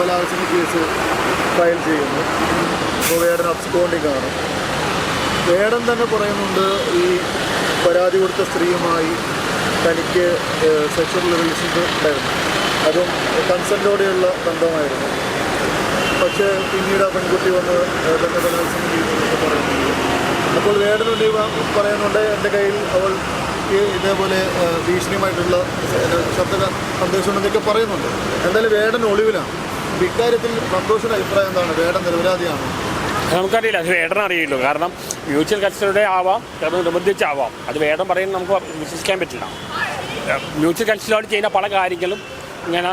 ബലാത്സംഗ case file ചെയ്യുന്നു. അപ്പോൾ വേടൻ അബ്സ്കോണ്ടിങ് ആണ് വേടൻ തന്നെ പറയുന്നുണ്ട് ഈ പരാതി കൊടുത്ത സ്ത്രീയുമായി തനിക്ക് സെക്ഷൽ റിലേഷൻസ് ഉണ്ടായിരുന്നു. അതും കൺസെന്റോടെയുള്ള ബന്ധമായിരുന്നു. പക്ഷേ പിന്നീട് ആ പെൺകുട്ടി വന്ന് തന്നെ ബലാത്സംഗം ചെയ്തു എന്നൊക്കെ പറയുന്നുണ്ട് അപ്പോൾ വേടനുണ്ട് പറയുന്നുണ്ട് എന്റെ കയ്യിൽ അവൾ ഇതേപോലെ ഭീഷണിയുമായിട്ടുള്ള ശബ്ദ സന്ദേശമുണ്ടെന്നൊക്കെ പറയുന്നുണ്ട്. എന്തായാലും വേടൻ ഒളിവിലാണ്. നമുക്കറിയില്ല അത് വേടൻ അറിയുള്ളൂ കാരണം മ്യൂച്വൽ കസ്റ്റഡിയുടെ ആവാം ചിലപ്പോൾ നിർബന്ധിച്ചാവാം. അത് വേടം പറയുന്നത് നമുക്ക് വിശ്വസിക്കാൻ പറ്റില്ല. മ്യൂച്വൽ കസ്റ്റഡിയോട് ചെയ്യുന്ന പല കാര്യങ്ങളും ഇങ്ങനെ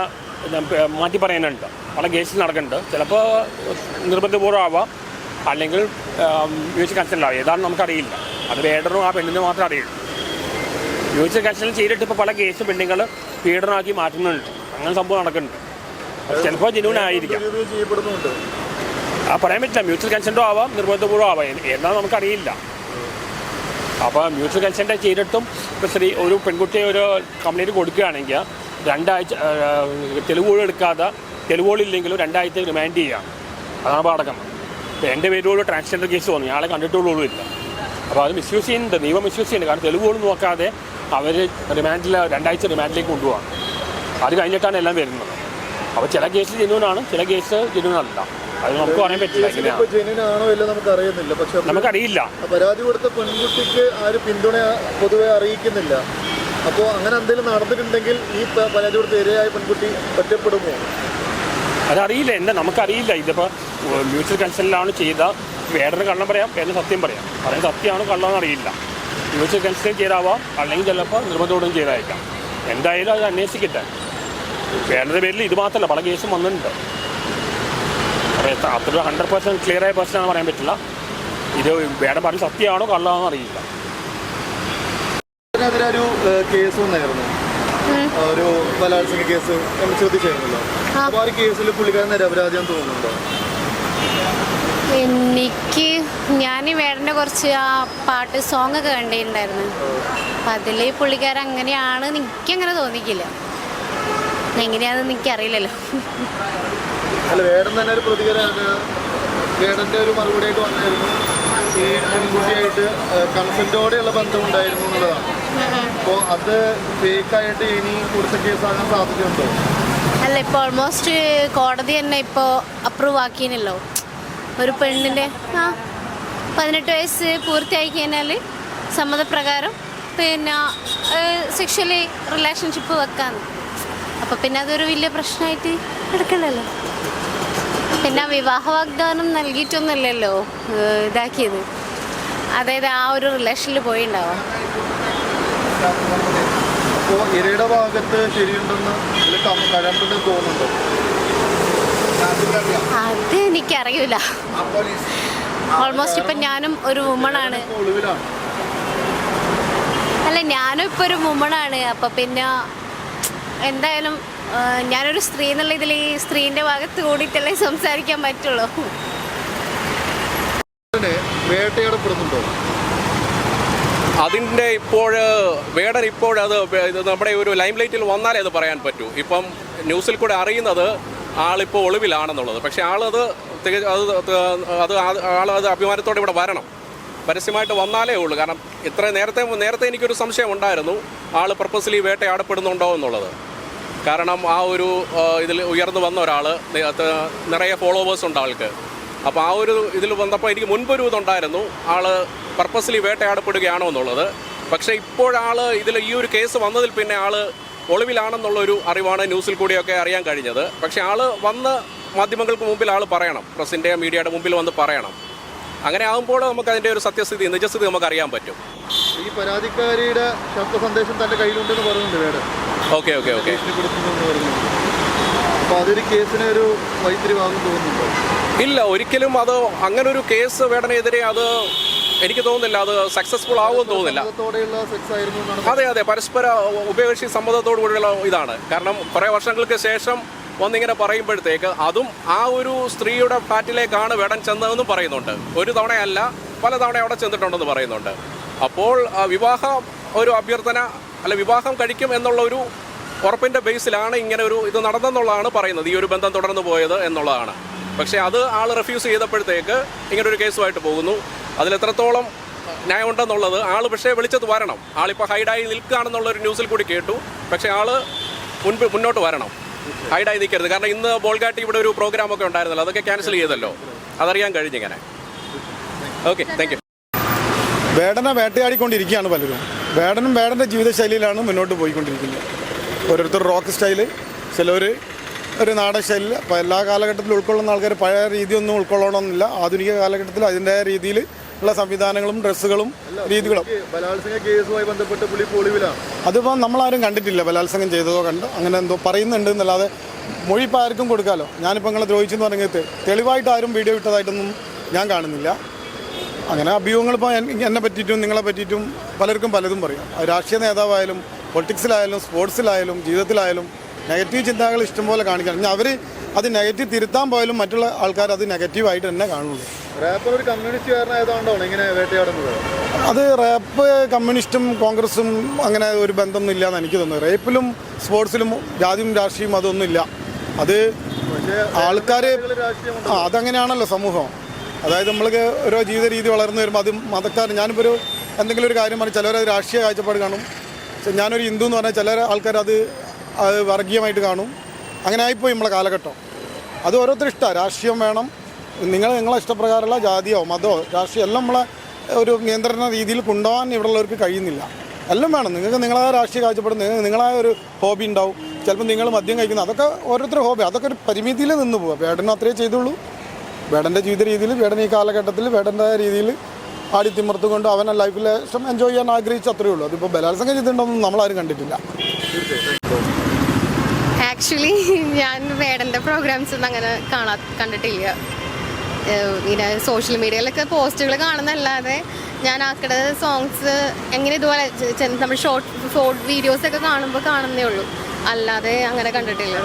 മാറ്റി പറയാനുണ്ട് പല കേസിൽ നടക്കുന്നുണ്ട്. ചിലപ്പോൾ നിർബന്ധപൂർവം ആവാം അല്ലെങ്കിൽ മ്യൂച്വൽ കസ്റ്റഡിയിലാവും ഏതാണെന്ന് നമുക്കറിയില്ല. അത് വേടനും ആ പെണ്ണിന് മാത്രമേ അറിയുള്ളൂ. മ്യൂച്വൽ കസ്റ്റഡിൽ ചെയ്തിട്ട് ഇപ്പോൾ പല കേസ് പെണ്ണുങ്ങൾ പീഡനമാക്കി മാറ്റുന്നുണ്ട്. അങ്ങനെ സംഭവം നടക്കുന്നുണ്ട്. ചിലപ്പോൾ ജനുവൻ ആയിരിക്കാം ആ പറയാൻ പറ്റില്ല. മ്യൂച്വൽ കൺസെന്റോ ആവാം നിർബന്ധപൂർവം ആവാം. എന്നാൽ നമുക്കറിയില്ല അപ്പോൾ മ്യൂച്വൽ കൺസെന്റ് ചെയ്തിട്ടും ഇപ്പോൾ സ്ത്രീ ഒരു പെൺകുട്ടിയെ ഒരു കംപ്ലൈന്റ് കൊടുക്കുകയാണെങ്കിൽ രണ്ടാഴ്ച തെളിവുകൾ എടുക്കാതെ തെളിവുകളില്ലെങ്കിലും രണ്ടാഴ്ച റിമാൻഡ് ചെയ്യാം അതാണ് പാടക്കം ഇപ്പോൾ എന്റെ പേരോട് ട്രാൻസ്ജെൻഡർ കേസ് വന്നു. ആളെ കണ്ടിട്ടുള്ളൂ ഇല്ല. അപ്പോൾ അത് മിസ്യൂസ് ചെയ്യുന്നുണ്ട്. നിയമം മിസ്യൂസ് ചെയ്യുന്നുണ്ട്. കാരണം തെളിവുകൾ നോക്കാതെ അവർ റിമാൻഡിൽ രണ്ടാഴ്ച റിമാൻഡിലേക്ക് കൊണ്ടുപോകാം അത് കഴിഞ്ഞിട്ടാണ് എല്ലാം വരുന്നത്. അപ്പോൾ ചില കേസ് ജെന്യൂനാണ് ചില കേസ് ജെന്യൂൻ അല്ല അത് നമുക്ക് പറയാൻ പറ്റില്ല എങ്ങനെയാണ്. ഇപ്പോൾ ജെന്യനാണോ ഇല്ല നമുക്ക് അറിയുന്നില്ല പക്ഷെ നമുക്കറിയില്ല. പരാതി കൊടുത്ത പെൺകുട്ടിക്ക് ആര് പിന്തുണ പൊതുവെ അറിയിക്കുന്നില്ല. അപ്പോൾ അങ്ങനെ എന്തെങ്കിലും നടന്നിട്ടുണ്ടെങ്കിൽ ഈ പരാതി കൊടുത്ത ഇരയായ പെൺകുട്ടി ഒറ്റപ്പെടുമോ? അതറിയില്ല എന്താ നമുക്കറിയില്ല. ഇതിപ്പോൾ മ്യൂച്വൽ കൺസെന്റിലാണ് ചെയ്ത വേറെ കള്ളം പറയാം വേറെ സത്യം പറയാം. പറയാൻ സത്യമാണ് കള്ളമെന്ന് അറിയില്ല. മ്യൂച്വൽ കൺസെന്റ് ചെയ്താവാം അല്ലെങ്കിൽ ചിലപ്പോൾ നിർബന്ധത്തോടും ചെയ്തായിരിക്കാം എന്തായാലും അത് അന്വേഷിക്കട്ടെ. വേണ്ടത് പേരിൽ ഇത് മാത്രമല്ല പല കേസും വന്നിട്ടുണ്ട്. അപ്പോൾ എത്ര അത്ര ഹൺഡ്രഡ് പെർസെന്റ് ക്ലിയർ ആയ പേഴ്സണാണെന്ന് പറയാൻ പറ്റില്ല. ഇത് വേണം പറഞ്ഞ് സത്യമാണോ കള്ളമാണോ അറിയില്ല. ഒരു കേസ് വന്നായിരുന്നു. ഒരു ബലാത്സംഗ കേസ് നമ്മൾ ശ്രദ്ധിച്ചായിരുന്നല്ലോ അപ്പോൾ ആ. ഒരു കേസിൽ പുള്ളിക്കാരൻ നിരപരാധിയാന്ന് തോന്നുന്നുണ്ടോ? എനിക്ക് ഞാൻ വേടന്റെ കുറച്ച് ആ പാട്ട് സോങ് ഒക്കെ കണ്ടിട്ടുണ്ടായിരുന്നു. അപ്പം അതിൽ പുള്ളിക്കാരൻ അങ്ങനെയാണ് എനിക്കങ്ങനെ തോന്നിക്കില്ല. എങ്ങനെയാണെന്ന് എനിക്കറിയില്ലല്ലോ. അല്ല വേടൻ തന്നെ ഒരു പ്രതികരണം വേടന്റെ ഒരു മറുപടി ആയിട്ട് വന്നായിരുന്നു. ഈ പെൺകുട്ടിയായിട്ട് കൺസെന്റോടെയുള്ള ബന്ധം ഉണ്ടായിരുന്നു എന്നുള്ളതാണ്. അപ്പോൾ അത് ഫേക്കായിട്ട് ഇനി കൊടുത്ത കേസാകാൻ സാധ്യതയുണ്ടോ? അല്ല ഇപ്പൊ ഓൾമോസ്റ്റ് കോടതി തന്നെ ഇപ്പോൾ അപ്രൂവ് ആക്കിയനല്ലോ ഒരു പെണ്ണിന്റെ ആ പതിനെട്ട് വയസ്സ് പൂർത്തിയായി കഴിഞ്ഞാൽ സമ്മതപ്രകാരം പിന്നെ സെക്ഷലി റിലേഷൻഷിപ്പ് വെക്കാന്ന്. അപ്പോൾ പിന്നെ അതൊരു വലിയ പ്രശ്നമായിട്ട് എടുക്കണ്ടല്ലോ പിന്നെ വിവാഹ വാഗ്ദാനം നൽകിയിട്ടൊന്നുമില്ലല്ലോ ഇതാക്കിയത്. അതായത് ആ ഒരു റിലേഷനിൽ പോയിണ്ടാവാം. ഇരയുടെ ഭാഗത്ത് ശരിയുണ്ടെന്ന് തോന്നുന്നുണ്ടോ? അത് എനിക്കറിയില്ല ഓൾമോസ്റ്റ് ഇപ്പൊ ഞാനും ഒരു വുമണാണ് അല്ല ഞാനും ഇപ്പൊ ഒരു വുമണാണ് അപ്പൊ പിന്നെ എന്തായാലും ഞാനൊരു സ്ത്രീ എന്നുള്ള ഇതിൽ ഈ സ്ത്രീന്റെ ഭാഗത്ത് കൂടിയിട്ടല്ലേ സംസാരിക്കാൻ പറ്റുള്ളൂ. വേട്ടയാടപ്പെടുന്നുണ്ടോ? അതിന്റെ ഇപ്പോൾ വേടൻ ഇപ്പോഴത് ഇത് നമ്മുടെ ഒരു ലൈം ലൈറ്റിൽ വന്നാലേ അത് പറയാൻ പറ്റൂ. ഇപ്പം ന്യൂസിൽ കൂടെ അറിയുന്നത് ആളിപ്പോൾ ഒളിവിലാണെന്നുള്ളത്. പക്ഷേ ആളത് അത് അത് അത് അത് ആളത് അഭിമാനത്തോടെ ഇവിടെ വരണം. പരസ്യമായിട്ട് വന്നാലേ ഉള്ളൂ. കാരണം ഇത്ര നേരത്തെ നേരത്തെ എനിക്കൊരു സംശയം ഉണ്ടായിരുന്നു. ആൾ പർപ്പസ്ലി വേട്ടയാടപ്പെടുന്നുണ്ടോ എന്നുള്ളത്. കാരണം ആ ഒരു ഇതിൽ ഉയർന്നു വന്ന ഒരാൾ നിറയെ ഫോളോവേഴ്സ് ഉണ്ട് ആൾക്ക്. അപ്പോൾ ആ ഒരു ഇതിൽ വന്നപ്പോൾ എനിക്ക് മുൻപൊരു ഇതുണ്ടായിരുന്നു. ആൾ പർപ്പസ്ലി വേട്ടയാടപ്പെടുകയാണോ എന്നുള്ളത്. പക്ഷേ ഇപ്പോഴാൾ ഇതിൽ ഈ ഒരു കേസ് വന്നതിൽ പിന്നെ ആൾ ഒളിവിലാണെന്നുള്ളൊരു അറിവാണ് ന്യൂസിൽ കൂടിയൊക്കെ അറിയാൻ കഴിഞ്ഞത്. പക്ഷേ ആൾ വന്ന് മാധ്യമങ്ങൾക്ക് മുമ്പിൽ ആൾ പറയണം. പ്രസിന്റെ മീഡിയയുടെ മുമ്പിൽ വന്ന് പറയണം. അങ്ങനെ ആകുമ്പോൾ നമുക്ക് അതിന്റെ ഒരു സത്യസ്ഥിതി നിജസ്ഥിതി നമുക്ക് അറിയാൻ പറ്റും. ഈ പരാതിക്കാരിയുടെ ശബ്ദ സന്ദേശം തന്റെ കയ്യിലുണ്ടെന്ന് പറയുന്നുണ്ട് വേടൻ ഓക്കെ ഓക്കെ ഓക്കെ. അപ്പോൾ അതൊരു കേസിന് ഒരു വൈത്തിരിവാകും തോന്നുന്നുണ്ടോ? ഇല്ല ഒരിക്കലും അത് അങ്ങനെ ഒരു കേസ് വേടനെതിരെ അത് എനിക്ക് തോന്നുന്നില്ല അത് സക്സസ്ഫുൾ ആവുമെന്ന് തോന്നുന്നില്ല. അതെ അതെ പരസ്പര ഉഭയകക്ഷി സമ്മതത്തോടു കൂടിയുള്ള ഇതാണ്. കാരണം കുറേ വർഷങ്ങൾക്ക് ശേഷം വന്നിങ്ങനെ പറയുമ്പോഴത്തേക്ക് അതും ആ ഒരു സ്ത്രീയുടെ ഫ്ലാറ്റിലേക്കാണ് വേടൻ ചെന്നതെന്നും പറയുന്നുണ്ട്. ഒരു തവണയല്ല പല തവണ അവിടെ ചെന്നിട്ടുണ്ടെന്ന് പറയുന്നുണ്ട്. അപ്പോൾ വിവാഹം ഒരു അഭ്യർത്ഥന അല്ല വിവാഹം കഴിക്കും എന്നുള്ള ഒരു ഉറപ്പിന്റെ ബേസിലാണ് ഇങ്ങനെ ഒരു ഇത് നടന്നെന്നുള്ളതാണ് പറയുന്നത്. ഈ ഒരു ബന്ധം തുടർന്നു പോയത് എന്നുള്ളതാണ്. പക്ഷേ അത് ആൾ റെഫ്യൂസ് ചെയ്തപ്പോഴത്തേക്ക് ഇങ്ങനെ ഒരു കേസുമായിട്ട് പോകുന്നു. അതിലെത്രത്തോളം ന്യായമുണ്ടെന്നുള്ളത് ആൾ പക്ഷേ വിളിച്ചത് വരണം. ആളിപ്പോൾ ഹൈഡായി നിൽക്കുകയാണെന്നുള്ള ഒരു ന്യൂസിൽ കൂടി കേട്ടു. പക്ഷേ ആൾ മുൻപ് മുന്നോട്ട് വരണം. ഹൈഡായി നിൽക്കരുത്. കാരണം ഇന്ന് ബോൾഗാട്ടി ഇവിടെ ഒരു പ്രോഗ്രാം ഒക്കെ ഉണ്ടായിരുന്നല്ലോ. അതൊക്കെ ക്യാൻസൽ ചെയ്തല്ലോ. അതറിയാൻ കഴിഞ്ഞിങ്ങനെ ഓക്കെ താങ്ക് യു വേടനെ വേട്ടയാടിക്കൊണ്ടിരിക്കുകയാണ് പലരും. വേടനും വേടന്റെ ജീവിതശൈലിയിലാണ് മുന്നോട്ട് പോയിക്കൊണ്ടിരിക്കുന്നത്. ഓരോരുത്തർ റോക്ക് സ്റ്റൈൽ ചിലർ ഒരു നാടൻ അപ്പോൾ എല്ലാ കാലഘട്ടത്തിലും ഉൾക്കൊള്ളുന്ന ആൾക്കാർ പഴയ രീതിയൊന്നും ഉൾക്കൊള്ളണമെന്നില്ല. ആധുനിക കാലഘട്ടത്തിൽ അതിന്റെ രീതിയിൽ ഉള്ള സംവിധാനങ്ങളും ഡ്രസ്സുകളും രീതികളും. ബലാത്സംഗ കേസുമായി ബന്ധപ്പെട്ട് പുള്ളി ഒളിവിലാണ് അതിപ്പോൾ നമ്മളാരും കണ്ടിട്ടില്ല ബലാത്സംഗം ചെയ്തതോ കണ്ടോ? അങ്ങനെ എന്തോ പറയുന്നുണ്ട് എന്നല്ലാതെ മൊഴി ഇപ്പോൾ ആർക്കും കൊടുക്കാമല്ലോ ഞാനിപ്പോൾ നിങ്ങളെ ദ്രോഹിച്ചെന്ന് പറഞ്ഞത് തെളിവായിട്ട് ആരും വീഡിയോ ഇട്ടതായിട്ടൊന്നും ഞാൻ കാണുന്നില്ല. അങ്ങനെ അഭ്യൂഹങ്ങൾ ഇപ്പോൾ എന്നെ പറ്റിയിട്ടും നിങ്ങളെ പറ്റിയിട്ടും പലർക്കും പലതും പറയും. രാഷ്ട്രീയ നേതാവായാലും പൊളിറ്റിക്സിലായാലും സ്പോർട്സിലായാലും ജീവിതത്തിലായാലും നെഗറ്റീവ് ചിന്തകൾ ഇഷ്ടംപോലെ കാണിക്കണം അവർ അത് നെഗറ്റീവ് തിരുത്താൻ പോയാലും മറ്റുള്ള ആൾക്കാർ അത് നെഗറ്റീവായിട്ട് തന്നെ കാണുള്ളൂ. റാപ്പർ ഒരു കമ്മ്യൂണിസ്റ്റുകാരനായതുകൊണ്ടാണ് ഇങ്ങനെ വേട്ടയാടുന്നത്? അത് റേപ്പ് കമ്മ്യൂണിസ്റ്റും കോൺഗ്രസും അങ്ങനെ ഒരു ബന്ധമൊന്നും ഇല്ലാന്ന് എനിക്ക് തോന്നുന്നു റേപ്പിലും സ്പോർട്സിലും ജാതിയും രാഷ്ട്രീയം അതൊന്നുമില്ല. അത് ആൾക്കാർ ആ അതങ്ങനെയാണല്ലോ സമൂഹം. അതായത് നമ്മൾക്ക് ഓരോ ജീവിത രീതി വളർന്നു വരുമ്പോൾ അത് മതക്കാർ ഞാനിപ്പോൾ ഒരു എന്തെങ്കിലും ഒരു കാര്യം പറഞ്ഞാൽ ചിലരത് രാഷ്ട്രീയ കാഴ്ചപ്പാട് കാണും. ഞാനൊരു ഹിന്ദു എന്ന് പറഞ്ഞാൽ ചില ആൾക്കാർ അത് അത് വർഗീയമായിട്ട് കാണും. അങ്ങനെ ആയിപ്പോയി നമ്മളെ കാലഘട്ടം. അത് ഓരോരുത്തർ ഇഷ്ടമാണ് രാഷ്ട്രീയം വേണം നിങ്ങൾ നിങ്ങളെ ഇഷ്ടപ്രകാരമുള്ള ജാതിയോ മതമോ രാഷ്ട്രീയം എല്ലാം നമ്മളെ ഒരു നിയന്ത്രണ രീതിയിൽ കൊണ്ടുപോകാൻ ഇവിടെ ഉള്ളവർക്ക് കഴിയുന്നില്ല. എല്ലാം വേണം. നിങ്ങൾക്ക് നിങ്ങളായ രാഷ്ട്രീയ കാഴ്ചപ്പാട് നിങ്ങളായ ഒരു ഹോബി ഉണ്ടാവും. ചിലപ്പോൾ നിങ്ങൾ മദ്യം കഴിക്കുന്നത് അതൊക്കെ ഓരോരുത്തരും ഹോബി അതൊക്കെ ഒരു പരിമിതിയിൽ നിന്ന് പോവുക. വേടൻ അത്രേ ചെയ്തുള്ളൂ. വേടന്റെ ജീവിത രീതിയിൽ വേടൻ ഈ കാലഘട്ടത്തിൽ വേടന്റെ രീതിയിൽ ആടിത്തിമർത്തും കൊണ്ട് അവനെ ലൈഫിലെ ഇഷ്ടം എൻജോയ് ചെയ്യാൻ ആഗ്രഹിച്ച അത്രയേ ഉള്ളൂ. അതിപ്പോൾ ബലാത്സംഗം ചെയ്തിട്ടുണ്ടോന്നും നമ്മളാരും കണ്ടിട്ടില്ല. ആക്ച്വലി ഞാൻ വേടന്റെ പ്രോഗ്രാംസ് ഒന്നും അങ്ങനെ കാണാ കണ്ടിട്ടില്ല. ഇങ്ങനെ സോഷ്യൽ മീഡിയയിലൊക്കെ പോസ്റ്റുകൾ കാണുന്നല്ലാതെ ഞാൻ ആക്കടെ സോങ്സ് എങ്ങനെ ഇതുപോലെ നമ്മൾ ഷോർട്ട് ഷോർട്ട് വീഡിയോസ് ഒക്കെ കാണുമ്പോൾ കാണുന്നേ ഉള്ളൂ. അല്ലാതെ അങ്ങനെ കണ്ടിട്ടില്ല.